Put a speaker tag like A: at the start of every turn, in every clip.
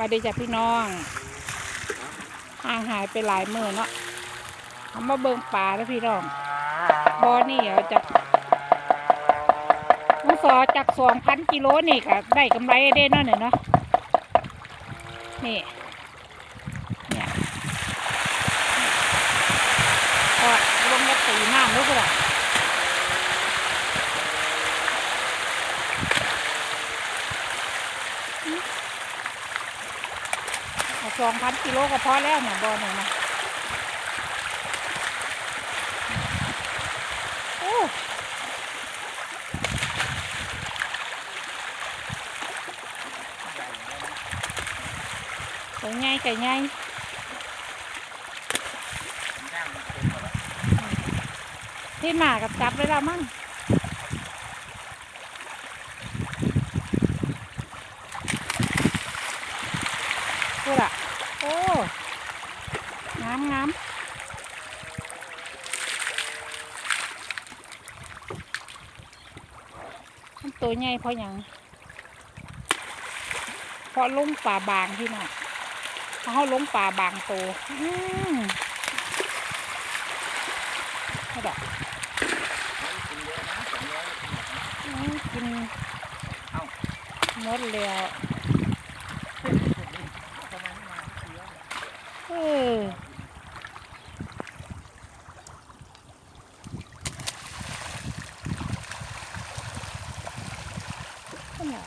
A: วัสดีจ้ะพี่น้องห่างหายไปหลายมือเนาะเอามาเบิ่งป่าแล้วพี่น้องบอนี่เอาจากมุสอจากสองพันกิโลนี่ก็ได้กำไรได้เนาะเนี่ยเนาะนี่เนี่ยก็ลงมาตีน้ำล้วก็ได้ สองพันกิโลก็พอแล้วเนี่ยบอเนี่ยนะโอ้ไก่ใหญ่ไก่ใหญ่ที่หมากับจับไว้แล้วมั้งพูดอะโอ้งามงามมัน ตัวใหญ่เพราะยังเพราะลงป่าบางที่น่ะเพราะเขาลงป่าบางโตอืมนี่ดอกอืมกินหมดแล้วเออนั่นแหละ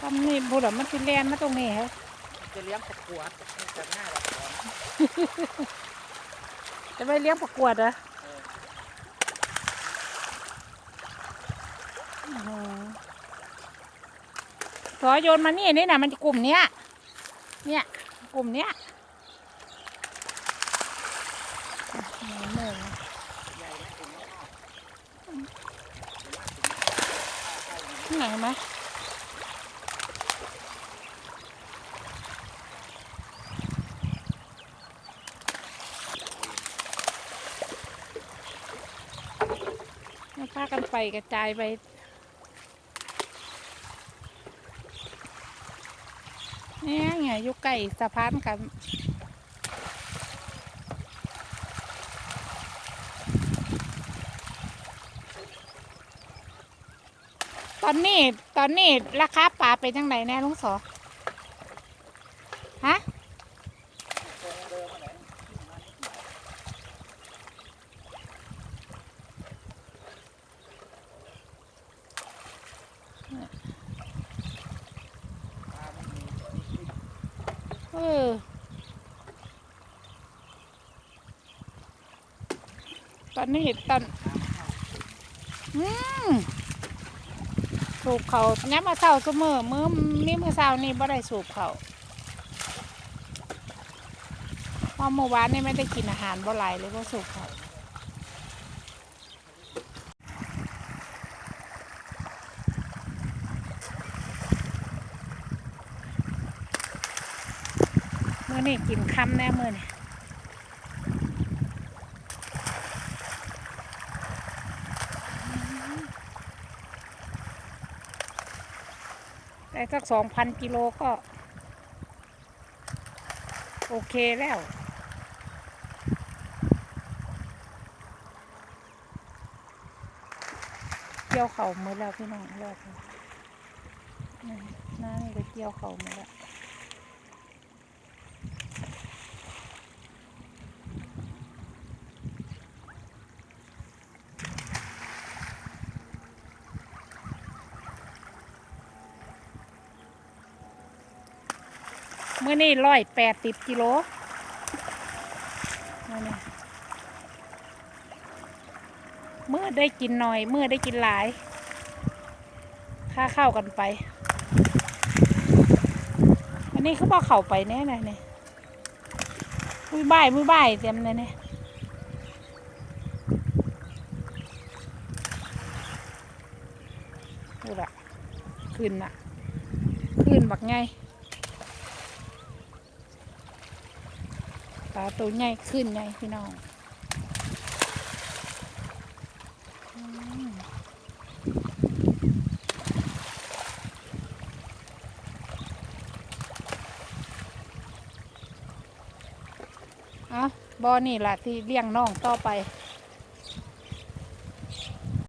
A: ทำนี่บุรุษมันสิแลนมาตรงนี้ฮะ
B: จะเลี้ยงประกวดจากหน้าละคร
A: จะไปเลี้ยงประกวดเหรออื้อหือขอโยนมานี่นี่นะมันกลุ่มเนี้ย เนี่ยกลุ่มเนี้ยเหนื่อยเหนื่อย
B: ใหญ่นะถึงนอก
A: ที่ไหนไหมากันไปกระจายไป เนี่ยไงอยู่ใกล้สะพานกันตอนนี้ตอนนี้ราคาปลาเป็นยังไงแน่ลุงสอ ออตอนนี้เห็นตัน อืมสูบเขาเนี้ยมาเศร้าเสมอมือนี่มือเศร้านี่บ่ได้สูบเขาเพราะเมื่อวานนี่ไม่ได้กินอาหารบ่ไหลายเลยก็สูบเขา อนี่กินคำแน่เมื่อนี่ได้สักสองพันกิโลก็ โอเคแล้วเกี่ยวเข่ามือแล้วพี่น้องเลิกแล้วนี่หน้านี่ก็เกี่ยวเข่ามือแล้ว มื่อนี่ร้อยแปดสิบกิโลเมื่อได้กินหน่อย เมื่อได้กินหลาย ค่าเข้ากันไป อันนี้เขาบอกเข้าไปแน่เลยเนี่ยมือบ่ายมือบ่ายเต็มเลยเนี่ยพูดอะขึ้นอะขึ้นบักไง ปลาตัวใหญ่ขึ้นใหญ่พี่น้องอะบอนี่แหละที่เลี้ยงน้องต่อไป